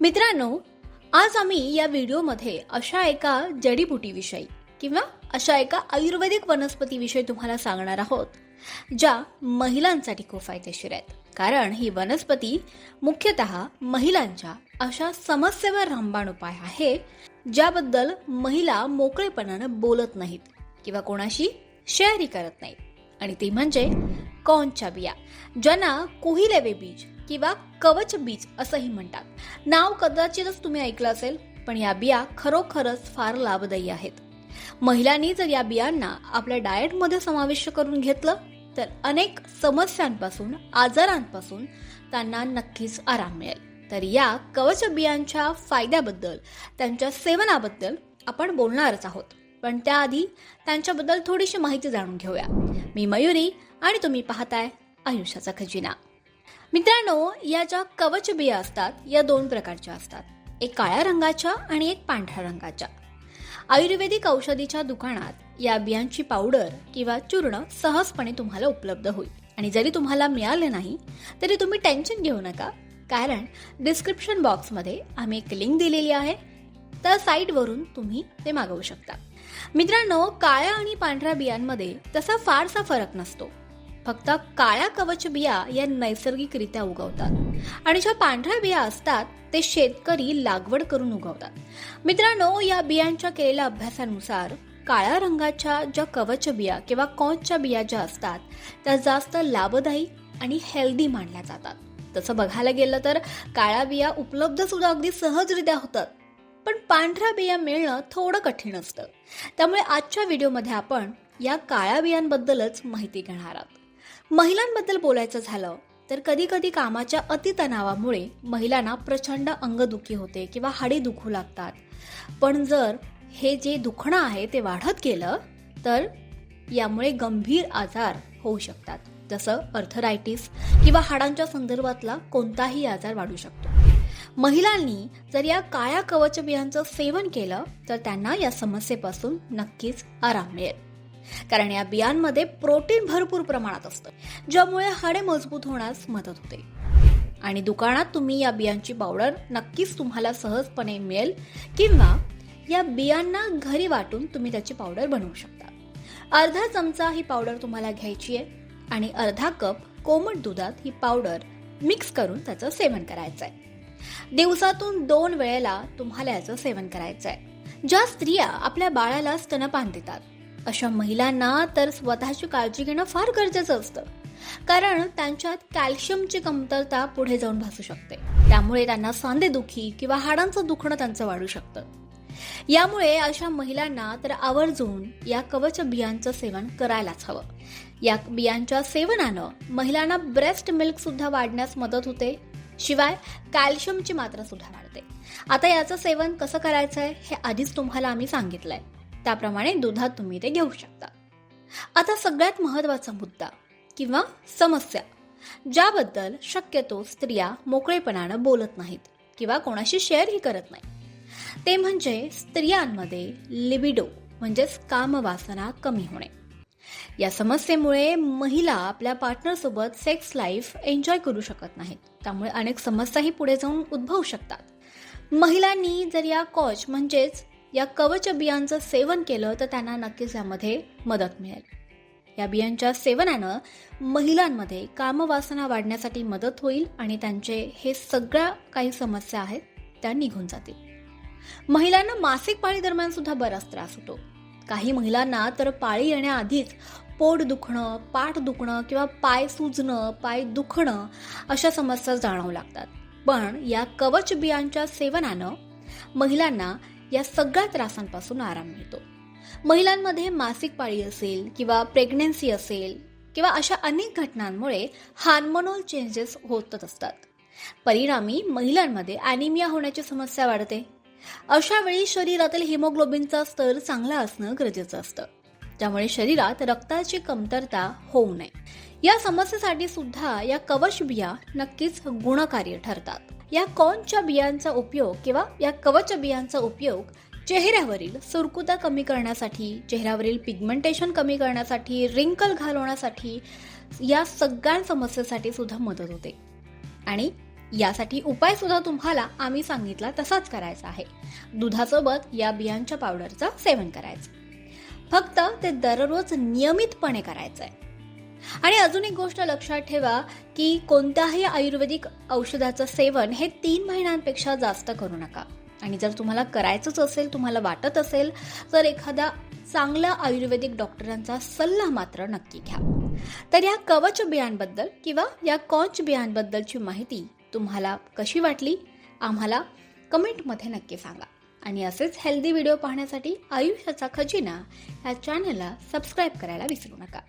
मित्रांनो आज आम्ही या व्हिडिओमध्ये अशा एका जडीबुटीविषयी किंवा अशा एका आयुर्वेदिक वनस्पतीविषयी तुम्हाला सांगणार आहोत ज्या महिलांसाठी खूप फायदेशीर आहेत. कारण ही वनस्पती मुख्यतः महिलांच्या अशा समस्येवर रामबाण उपाय आहे ज्याबद्दल महिला मोकळेपणानं बोलत नाहीत किंवा कोणाशी शेअरही करत नाहीत. आणि ती म्हणजे कॉनच्या बिया ज्यांना कुहिलेवे बीज किंवा कवच बीज असंही म्हणतात. नाव कदाचितच तुम्ही ऐकलं असेल पण या बिया खरोखरच फार लाभदायी आहेत. महिलांनी जर या बियांना आपल्या डाएटमध्ये समाविष्ट करून घेतलं तर अनेक समस्यांपासून आजारांपासून त्यांना नक्कीच आराम मिळेल. तर या कवच बियांच्या फायद्याबद्दल त्यांच्या सेवनाबद्दल आपण बोलणारच आहोत. पण त्याआधी त्यांच्याबद्दल थोडीशी माहिती जाणून घेऊया. मी मयुरी आणि तुम्ही पाहताय आयुष्याचा खजिना. मित्रांनो या ज्या कवच बिया असतात या दोन प्रकारच्या असतात. एक काळ्या रंगाच्या आणि एक पांढऱ्या रंगाच्या. आयुर्वेदिक औषधीच्या दुकानात या बियांची पावडर किंवा चूर्ण सहजपणे तुम्हाला उपलब्ध होईल. आणि जरी तुम्हाला मिळाले नाही तरी तुम्ही टेन्शन घेऊ नका कारण डिस्क्रिप्शन बॉक्समध्ये आम्ही एक लिंक दिलेली आहे. त्या साईटवरून तुम्ही ते मागवू शकता. मित्रांनो काळ्या आणि पांढऱ्या बियांमध्ये तसा फारसा फरक नसतो. फक्त काळ्या कवच बिया या नैसर्गिकरित्या उगवतात. आणि ज्या पांढऱ्या बिया असतात ते शेतकरी लागवड करून उगवतात. मित्रांनो या बियांच्या केलेल्या अभ्यासानुसार काळ्या रंगाच्या ज्या कवच बिया किंवा कॉचच्या बिया ज्या असतात त्या जास्त लाभदायी आणि हेल्दी मानल्या जातात. तसं बघायला गेलं तर काळ्या बिया उपलब्ध सुद्धा अगदी सहजरित्या होतात. पण पांढऱ्या बिया मिळणं थोडं कठीण असतं. त्यामुळे आजच्या व्हिडिओमध्ये आपण या काळ्या बियांबद्दलच माहिती घेणार आहोत. महिलांबद्दल बोलायचं झालं तर कधी कधी कामाच्या अतितणावामुळे महिलांना प्रचंड अंगदुखी होते किंवा हाडे दुखू लागतात. पण जर हे जे दुखणं आहे ते वाढत गेलं तर यामुळे गंभीर आजार होऊ शकतात. जसं अर्थरायटिस किंवा हाडांच्या संदर्भातला कोणताही आजार वाढू शकतो. महिलांनी जर या काळ्या कवच बियांचं सेवन केलं तर त्यांना या समस्येपासून नक्कीच आराम मिळेल. कारण या बियांमध्ये प्रोटीन भरपूर प्रमाणात असतं ज्यामुळे हाडे मजबूत होण्यास मदत होते. आणि दुकानात तुम्ही या बियांची पावडर नक्कीच तुम्हाला सहजपणे मिळेल किंवा या बियांना घरी वाटून तुम्ही त्याची पावडर बनवू शकता. अर्धा चमचा ही पावडर तुम्हाला घ्यायची आहे आणि अर्धा कप कोमट दुधात ही पावडर मिक्स करून त्याचं सेवन करायचं आहे दिवसातून दोन वेळेला तुम्हाला याचं सेवन करायचं आहे ज्या स्त्रिया आपल्या बाळाला स्तनपान देतात अशा महिलांना तर स्वतःची काळजी घेणं फार गरजेचं असतं. कारण त्यांच्यात कॅल्शियमची कमतरता पुढे जाऊन भासू शकते. त्यामुळे त्यांना सांधेदुखी किंवा हाडांचं दुखणं त्यांचं वाढू शकतं. यामुळे अशा महिलांना तर आवर्जून या कवच बियांचं सेवन करायलाच हवं. या बियांच्या सेवनानं महिलांना ब्रेस्ट मिल्क सुद्धा वाढण्यास मदत होते. शिवाय कॅल्शियमची मात्रा सुद्धा वाढते. आता याचं सेवन कसं करायचं आहे हे आधीच तुम्हाला आम्ही सांगितलंय. त्याप्रमाणे दुधात तुम्ही ते घेऊ शकता. आता सगळ्यात महत्त्वाचा मुद्दा किंवा समस्या ज्याबद्दल शक्यतो स्त्रिया मोकळेपणानं बोलत नाहीत किंवा कोणाशी शेअरही करत नाही. ते म्हणजे स्त्रियांमध्ये लिबिडो म्हणजेच कामवासना कमी होणे. या समस्येमुळे महिला आपल्या पार्टनरसोबत सेक्स लाईफ एन्जॉय करू शकत नाहीत. त्यामुळे अनेक समस्याही पुढे जाऊन उद्भवू शकतात. महिलांनी जर या कॉच म्हणजेच या कवच बियांचं सेवन केलं तर त्यांना नक्कीच यामध्ये मदत मिळेल. या बियांच्या सेवनानं महिलांमध्ये कामवासना वाढण्यासाठी मदत होईल आणि त्यांचे हे सगळ्या काही समस्या आहेत त्या निघून जातील. महिलांना मासिक पाळी दरम्यान सुद्धा बराच त्रास होतो. काही महिलांना तर पाळी येण्याआधीच पोट दुखणं पाठ दुखणं किंवा पाय सुजणं पाय दुखणं अशा समस्या जाणवू लागतात. पण या कवच बियांच्या सेवनानं महिलांना या सगळ्या त्रासांपासून आराम मिळतो. महिलांमध्ये मासिक पाळी असेल किंवा प्रेग्नेन्सी असेल किंवा अशा अनेक घटनांमुळे हार्मोनल चेंजेस होतच असतात. परिणामी महिलांमध्ये अॅनिमिया होण्याची समस्या वाढते. अशा वेळी शरीरातील हिमोग्लोबिनचा स्तर चांगला असणं गरजेचं असतं. त्यामुळे शरीरात रक्ताची कमतरता होऊ नये. या समस्येसाठी सुद्धा या कवच बिया नक्कीच गुणकार्य ठरतात. या कॉनच्या बियांचा उपयोग किंवा या कवच बियांचा उपयोग चेहऱ्यावरील सुरकुता कमी करण्यासाठी चेहऱ्यावरील पिगमेंटेशन कमी करण्यासाठी रिंकल घालवण्यासाठी या सगळ्या समस्येसाठी सुद्धा मदत होते. आणि यासाठी उपाय सुद्धा तुम्हाला आम्ही सांगितला तसाच करायचा आहे. दुधासोबत या बियांच्या पावडरचं सेवन करायचं. फक्त ते दररोज नियमितपणे करायचं आहे आणि अजून एक गोष्ट लक्षात ठेवा की कोणत्याही आयुर्वेदिक औषधाचं सेवन हे तीन महिन्यांपेक्षा जास्त करू नका. आणि जर तुम्हाला करायचंच असेल तुम्हाला वाटत असेल तर एखादा चांगला आयुर्वेदिक डॉक्टरांचा सल्ला मात्र नक्की घ्या. तर या कवच बियांबद्दल किंवा या कॉच बियांबद्दलची माहिती तुम्हाला कशी वाटली आम्हाला कमेंटमध्ये नक्की सांगा. आणि असेच हेल्दी व्हिडिओ पाहण्यासाठी आयुष्याचा खजिना या चॅनलला सबस्क्राईब करायला विसरू नका.